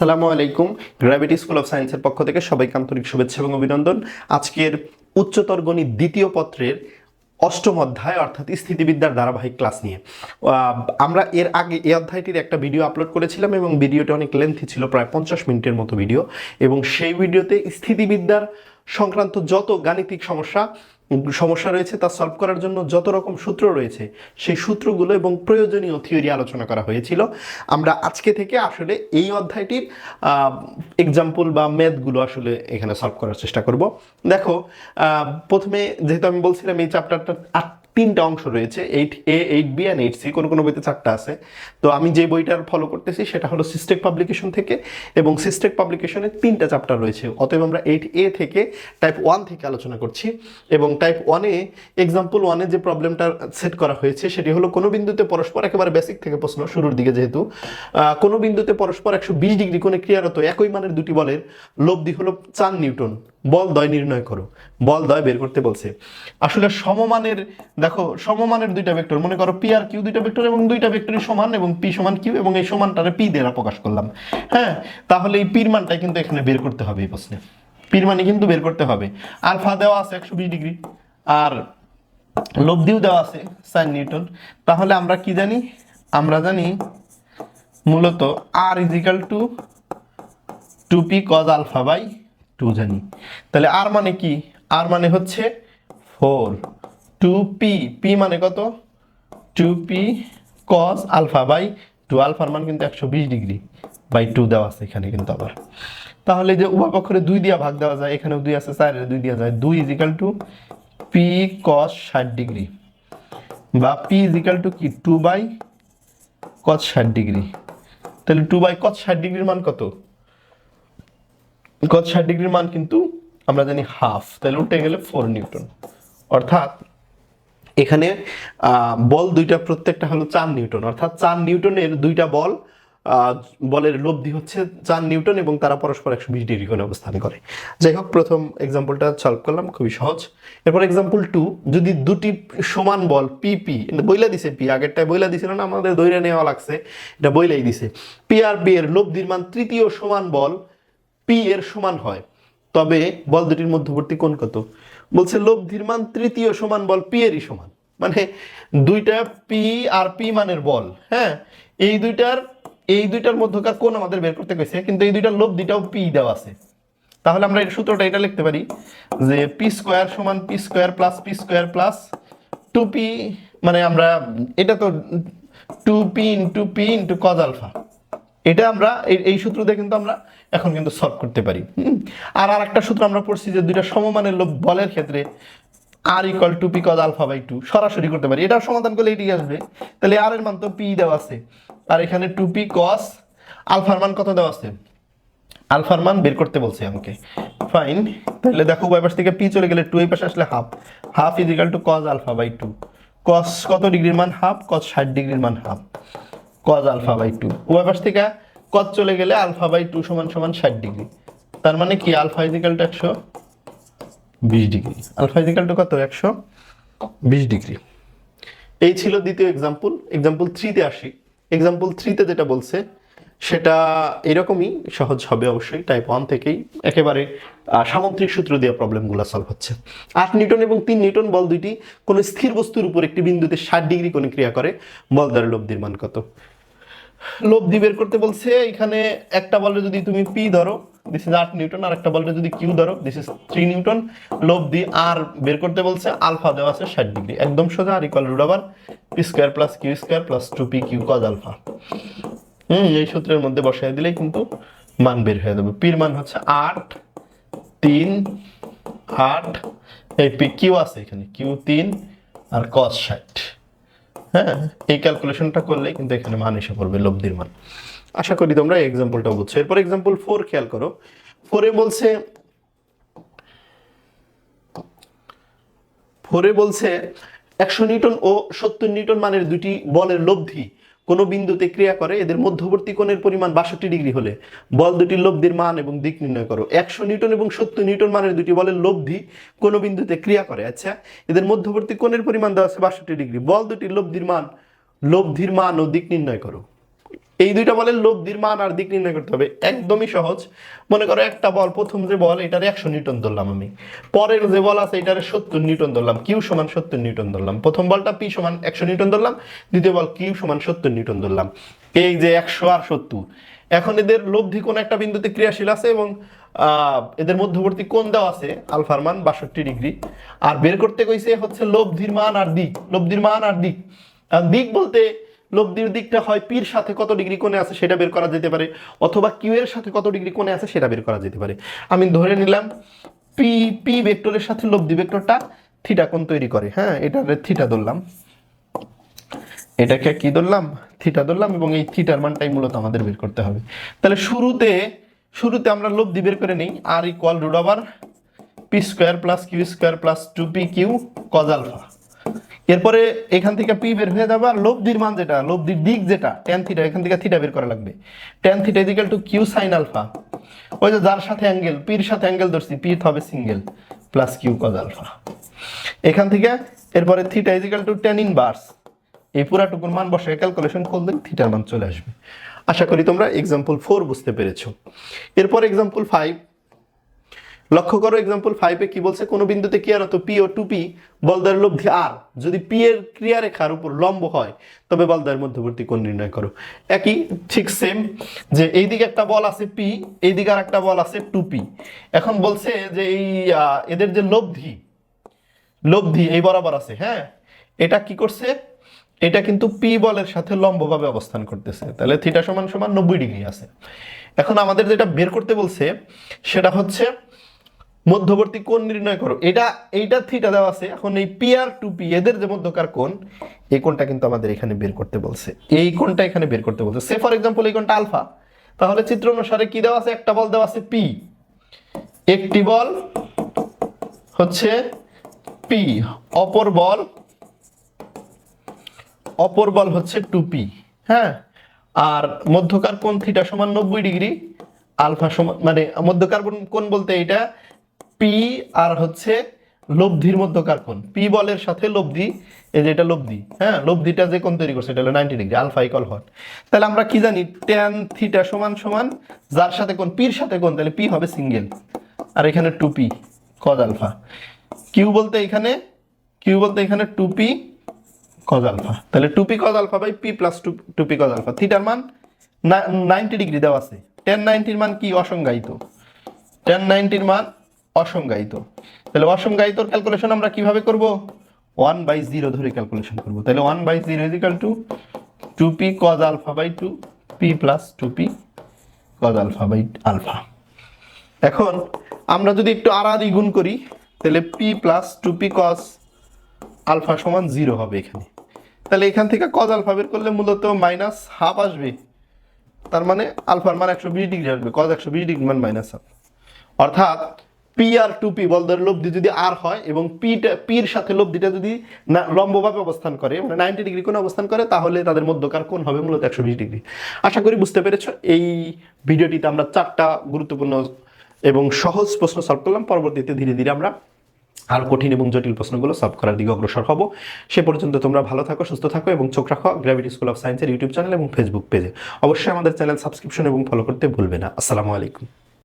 সালামু আলাইকুম। Gravity school of সায়েন্সের পক্ষ থেকে সবাইকে আন্তরিক শুভেচ্ছা এবং অভিনন্দন। আজকের উচ্চতর গণিত দ্বিতীয় পত্রের অষ্টম অধ্যায়, অর্থাৎ স্থিতিবিদ্যার ধারাবাহিক ক্লাস নিয়ে। আমরা এর আগে এই অধ্যায়টির একটা ভিডিও আপলোড করেছিলাম এবং ভিডিওটা অনেক লেন্থি ছিল, প্রায় পঞ্চাশ মিনিটের মতো ভিডিও। এবং সেই ভিডিওতে স্থিতিবিদ্যার সংক্রান্ত যত গাণিতিক সমস্যা সমস্যা রয়েছে তা সলভ করার জন্য যত রকম সূত্র রয়েছে, সেই সূত্রগুলো এবং প্রয়োজনীয় থিওরি আলোচনা করা হয়েছিল। আমরা আজকে থেকে আসলে এই অধ্যায়টির এক্সাম্পল বা ম্যাথগুলো আসলে এখানে সলভ করার চেষ্টা করব। দেখো প্রথমে যেহেতু আমি বলছিলাম এই চ্যাপ্টারটা আট তিনটা অংশ রয়েছে eight A eight B and eight C কোনো কোনো বইতে চারটা আছে। তো আমি যে বইটার ফলো করতেছি সেটা হলো সিস্টেক পাবলিকেশন থেকে এবং সিস্টেক পাবলিকেশনের তিনটা চ্যাপ্টার রয়েছে। অতএব আমরা এইট এ থেকে টাইপ ওয়ান থেকে আলোচনা করছি এবং টাইপ ওয়ানে এক্সাম্পল ওয়ানে যে প্রবলেমটা সেট করা হয়েছে সেটি হলো কোনো বিন্দুতে পরস্পর একেবারে বেসিক থেকে প্রশ্ন, শুরুর দিকে যেহেতু কোনো বিন্দুতে পরস্পর একশো বিশ ডিগ্রি কোণে ক্রিয়ারত একই মানের দুটি বলের লব্ধি হলো চার নিউটন। বল দয় নির্ণয় করো। বল দয় বের করতে বলছে। আসলে সমমানের, দেখো, সমমানের দুইটা ভেক্টর মনে করো পি আর কিউ দুইটা ভেক্টর এবং দুইটা ভেক্টরই সমান এবং পি সমান কিউ এবং এই সমানটারে পি দ্বারা প্রকাশ করলাম। হ্যাঁ? তাহলে এই পির মানটাই কিন্তু এখানে বের করতে হবে এই প্রশ্নে। পির মানে কিন্তু বের করতে হবে। আলফা দেওয়া আছে একশো বিশ ডিগ্রি। আর লব্ধিও দেওয়া আছে সাইন নিউটন। তাহলে আমরা কি জানি? আমরা জানি মূলত R equal to two P cos alpha by two জানি তাহলে আর মানে কি? আর মানে হচ্ছে ফোর। Two P. পি মানে কত? Two P cos alpha by two. আলফার মান কিন্তু একশো বিশ ডিগ্রি। বাই টু দেওয়া আছে এখানে কিন্তু আবার। তাহলে যে উভয় পক্ষরে দুই দিয়া ভাগ দেওয়া যায়, এখানেও দুই আছে, চারের দুই দেওয়া যায়। দুই ইজিক্যাল টু পি কস ষাট ডিগ্রি। বা পি ইজিক্যাল টু কি? টু বাই কস ষাট ডিগ্রি। তাহলে টু বাই কস ষাট ডিগ্রির মান কত? কত ষাট ডিগ্রির মান কিন্তু আমরা জানি হাফ, তাহলে উঠে গেলে ফোর নিউটন। অর্থাৎ এখানে বল দুইটা প্রত্যেকটা হলো চার নিউটন। অর্থাৎ চার নিউটনের দুইটা বল বলের লব্ধি হচ্ছে চার নিউটন এবং তারা পরস্পর একশো বিশ ডিগ্রি করে অবস্থান করে। যাই হোক, প্রথম এক্সাম্পলটা সলভ করলাম, খুবই সহজ। এরপর এক্সাম্পল টু যদি দুটি সমান বল পি পি বইলা দিছে পি আগেরটায় বইলা দিছিল না, আমাদের দৈরা নেওয়া লাগছে, এটা বইলাই দিছে। পি আর বি এর লব্ধির মান তৃতীয় সমান বল পি এর সমান হয়। তবে বল দুটির মধ্যবর্তী কোণ কত? বলছে লব্ধির মান তৃতীয় সমান বল পি এরই সমান। মানে দুইটা পি আর পি মানের বল হ্যাঁ? এই দুইটার এই দুইটার মধ্যকার কোণ আমাদের বের করতে গেছে, কিন্তু এই দুইটার লব্ধিটাও পি দেওয়া আছে। তাহলে আমরা এই সূত্রটা এটা লিখতে পারি যে পি স্কোয়ার সমান P square plus P square plus two P মানে আমরা, এটা তো two P into P into cos alpha এটা আমরা, এই- সূত্র দিয়ে কিন্তু আমরা এখন কিন্তু সলভ করতে পারি? আর আর একটা সূত্র আমরা পড়ছি যে দুইটা সমমানের লোক বলের ক্ষেত্রে R equal to P cos alpha by two সরাসরি করতে পারি। এটা সমাধান করলে এটি আসবে। তাহলে আর এর মান তো পি দেওয়া আছে। আর এখানে টু পি কস আলফার মান কত দেওয়া আছে? আলফার মান বের করতে বলছে আমাকে। ফাইন তাহলে দেখো উভয় পাশ থেকে পি চলে গেলে টু এই পাশে আসলে half half is equal to cos alpha by two cos কত ডিগ্রির মান? হাফ কস ষাট ডিগ্রির মান half cos alpha by two পাশ থেকে কজ চলে গেলে আলফা বাই টু সমান সমান ষাট ডিগ্রি তার মানে কি? আলফা ইজিক্যাল টু একশো বিশ ডিগ্রি আলফা ইজিক্যাল টু কত? একশো বিশ ডিগ্রি এই ছিল দ্বিতীয় এক্সাম্পল এক্সাম্পল থ্রিতে আসি। এক্সাম্পল থ্রিতে যেটা বলছে, সেটা এরকমই সহজ হবে অবশ্যই। টাইপ ওয়ান থেকেই একেবারে সামুদ্রিক সূত্র দিয়ে প্রবলেমগুলো সলভ হচ্ছে। আট নিউটন এবং তিন নিউটন বল দুইটি কোনো স্থির বস্তুর উপর একটি বিন্দুতে ষাট ডিগ্রি কোণে ক্রিয়া করে। বল দ্বারা লব্ধির মান কত? লব্ধি বের করতে বলছে, এখানে একটা বলে যদি তুমি পি ধরো দিস ইজ আট নিউটন, আর একটা বলে যদি কিউ ধরো দিস ইজ থ্রি নিউটন লব্ধি আর বের করতে বলছে, আলফা দেওয়া আছে ষাট ডিগ্রি, একদম সোজা, আর ইকুয়াল রুট আবার P square plus Q square plus two P Q cos alpha hmm, এই সূত্রের মধ্যে বসাই দিলেই কিন্তু মান বের হয়ে যাবে। পির মান হচ্ছে আট, তিন, আট, এই পি কিউ আছে এখানে কিউ তিন, আর কস ষাট। হ্যাঁ এই ক্যালকুলেশনটা করলে কিন্তু এখানে মান এসে পড়বে লব্ধির মান। আশা করি তোমরা এই এক্সাম্পলটা বুঝছ। এরপর এক্সাম্পল ফোর খেয়াল করো। ফোরে বলছে ফোরে বলছে, একশো নিউটন ও সত্তর নিউটন মানের দুটি বলের লব্ধি। কোনো বিন্দুতে ক্রিয়া করে, এদের মধ্যবর্তী কোণের পরিমাণ বাষট্টি ডিগ্রি হলে বল দুটির লব্ধির মান এবং দিক নির্ণয় করো। একশো নিউটন এবং সত্তর নিউটন মানের দুটি বলের লব্ধি কোনো বিন্দুতে ক্রিয়া করে। আচ্ছা এদের মধ্যবর্তী কোণের পরিমাণ দেওয়া আছে বাষট্টি ডিগ্রি। বল দুটির লব্ধির মান লব্ধির মান ও দিক নির্ণয় করো। এই দুইটা বলের লব্ধির মান আর দিক নির্ণয় করতে হবে। একদমই সহজ। মনে করো একটা বল, প্রথম যে বল, এটার একশো নিউটন ধরলাম আমি। পরের যে বল আছে, এটার সত্তর নিউটন ধরলাম। কিউ সমান সত্তর নিউটন ধরলাম। প্রথম বলটা পি সমান একশো নিউটন ধরলাম। দ্বিতীয় বল, কিউ সমান সত্তর নিউটন ধরলাম। এই যে একশো আর সত্তর। এখন এদের লব্ধি কোন একটা বিন্দুতে ক্রিয়াশীল আছে এবং এদের মধ্যবর্তী কোন দেওয়া আছে, আলফার মান বাষট্টি ডিগ্রি। আর বের করতে কইছে হচ্ছে লব্ধির মান আর দিক। লব্ধির মান আর দিক। দিক বলতে লব্ধির দিকটা হয় পির সাথে কত ডিগ্রি কোণে আছে সেটা বের করা যেতে পারে, অথবা কিউ এর সাথে কত ডিগ্রি কোণে আছে সেটা বের করা যেতে পারে। আমি ধরে নিলাম পি পি ভেক্টরের সাথে লব্ধি ভেক্টরটা থিটা কোণ তৈরি করে হ্যাঁ এটা থিটা ধরলাম। এটাকে কি ধরলাম? থিটা ধরলাম এবং এই থিটার মানটাই মূলত আমাদের বের করতে হবে। তাহলে শুরুতে শুরুতে আমরা লব্ধি বের করে নিই, R equal root over P square plus Q square plus two P Q cos alpha এরপরে এখান থেকে পি বের হয়ে যাবে, লব্ধির মান যেটা, লব্ধির দিক যেটা টেন থিটা এখান থেকে থিটা বের করা লাগবে। Tan theta equal to Q sin alpha ওই যে যার সাথে অ্যাঙ্গেল পির সাথে অ্যাঙ্গেল ধরছি পি হবে single plus Q cos alpha এখান থেকে এরপরে theta equal to tan inverse এই পুরাটুকুর মান বসে ক্যালকুলেশন করলে থিটার মান চলে আসবে। আশা করি তোমরা এক্সাম্পল ফোর বুঝতে পেরেছ। এরপর এক্সাম্পল ফাইভ লক্ষ্য করো এক্সাম্পল ফাইভে কি বলছে? কোনো বিন্দুতে ক্রিয়ারত পি ও টু পি বলদার লব্ধি আর। যদি পি এর ক্রিয়ারেখার উপর লম্ব হয়, তবে বলদার মধ্যবর্তী কোণ নির্ণয় করো। একই, ঠিক সেম যে এই দিকে একটা বল আছে পি এই দিকে আর একটা বল আছে টু পি এখন বলছে যে এই এদের যে লব্ধি লব্ধি এই বরাবর আছে হ্যাঁ? এটা কি করছে? এটা কিন্তু পি বলের সাথে লম্বভাবে অবস্থান করতেছে। তাহলে থিটা সমান সমান নব্বই ডিগ্রি আছে। এখন আমাদের যেটা বের করতে বলছে, সেটা হচ্ছে মধ্যবর্তী কোণ নির্ণয় করো। এটা, এইটা থিটা দেওয়া আছে। এখন এই পি আর টু পি এদের যে মধ্যকার কোণ, এই কোণটা কিন্তু আমাদের এখানে বের করতে বলছে। এই কোণটা এখানে বের করতে বলছে। সে ফর এক্সাম্পল এই কোণটা আলফা। তাহলে চিত্র অনুসারে কি দেওয়া আছে? একটা বল দেওয়া আছে পি একটি বল হচ্ছে পি অপর বল অপর বল হচ্ছে টুপি হ্যাঁ? আর মধ্যকার কোণ থিটা সমান নব্বই ডিগ্রি, আলফা সমান মানে মধ্যকার কোণ বলতে এটা পি আর হচ্ছে লব্ধির মধ্যকার কোণ। পি বলের সাথে লব্ধি, এই যে এটা লব্ধি হ্যাঁ? লব্ধিটা যে কোণ তৈরি করছে, এটা হলো নাইনটি ডিগ্রি আলফা ইকল হট তাহলে আমরা কি জানি? ট্যান থিটা সমান সমান যার সাথে কোণ? পির সাথে কোণ, তাহলে পি হবে সিঙ্গেল আর এখানে two P cos alpha Q বলতে এখানে কিউ বলতে এখানে টু পি কজ আলফা তাহলে two P cos alpha by P plus two two P cos alpha থিটার মান নাইনটি ডিগ্রি দেওয়া আছে। টেন নাইনটির মান কি? অসংজ্ঞায়িত। টেন নাইনটির মান অসংজ্ঞায়িত। তাহলে অসংজ্ঞায়িতর ক্যালকুলেশন আমরা কীভাবে করব? ওয়ান বাই জিরো ধরে ক্যালকুলেশন করব। তাহলে one by zero equal to two P cos alpha by two P plus two P cos alpha by alpha এখন আমরা যদি একটু আড়াআড়ি গুণ করি, তাহলে P plus two P cos alpha সমান জিরো হবে এখানে। তাহলে এখান থেকে কজ আলফা বের করলে মূলত মাইনাস হাফ আসবে। তার মানে আলফার মান একশো বিশ ডিগ্রি আসবে। কজ একশো বিশ ডিগ্রি মান মাইনাস হাফ অর্থাৎ পি আর টু পি বলদের লব্ধি যদি আর হয় এবং পিটা পির সাথে লব্ধিটা যদি না, লম্বভাবে অবস্থান করে মানে নাইনটি ডিগ্রি কোণ অবস্থান করে, তাহলে তাদের মধ্যকার কোণ হবে মূলত একশো বিশ ডিগ্রি আশা করি বুঝতে পেরেছ, এই ভিডিওটিতে আমরা চারটা গুরুত্বপূর্ণ এবং সহজ প্রশ্ন সলভ করলাম। পরবর্তীতে ধীরে ধীরে আমরা আরও কঠিন এবং জটিল প্রশ্নগুলো সলভ করার দিকে অগ্রসর হব। সে পর্যন্ত তোমরা ভালো থাকো, সুস্থ থাকো এবং চোখ রাখো গ্র্যাভিটি স্কুল অফ সায়েন্সের ইউটিউব চ্যানেল এবং ফেসবুক পেজে অবশ্যই আমাদের চ্যানেল সাবস্ক্রিপশন এবং ফলো করতে ভুলবে না। আসসালামু আলাইকুম।